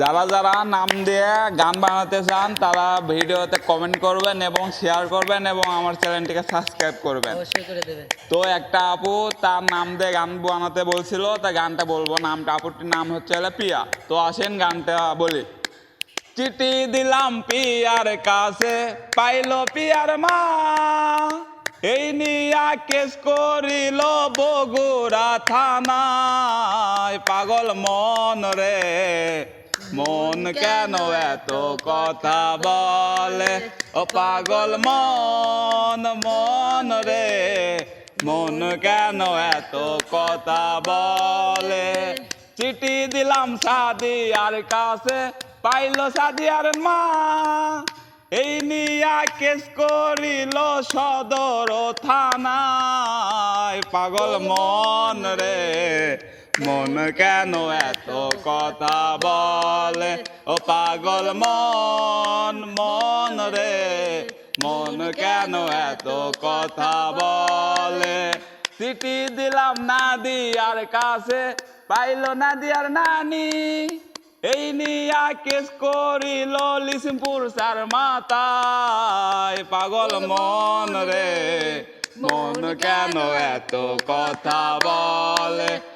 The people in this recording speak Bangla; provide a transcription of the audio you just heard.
যারা যারা নাম দিয়ে গান বানাতে চান তারা ভিডিওতে কমেন্ট করবেন এবং শেয়ার করবেন এবং আমার চ্যানেলটিকে সাবস্ক্রাইব করবেন। তো একটা আপু তার নাম দিয়ে গান বানাতে বলছিল তা গানটা বলব। নামটা আপুটির নাম হচ্ছে পিয়া। তো আসেন গানটা বলি। চিঠি দিলাম পিয়ার কাছে পাইল পিয়ার মা। এই নিয়া কেস করিল বগুড়া থানায়। পাগল মন রে মন কেন এত কথা বলে? ও পাগল মন মন রে। মন কেন এত কথা বলে? চিঠি দিলাম সাদিয়ার কাছে, পাইল সাদিয়ার মা। এই নিয়া কেস করিল সদর থানায়। পাগল মন রে। মন কেন এত কথা বলে? ও পাগল মন মন রে। মন কেন এত কথা বলে? চিঠি দিলাম না নাদিয়ার কাছে, পাইল নাদিয়ার নানি। এই নিয়া কেস করিল লিসিমপুর সার মাতায় পাগল মন রে। মন কেন এত কথা বলে?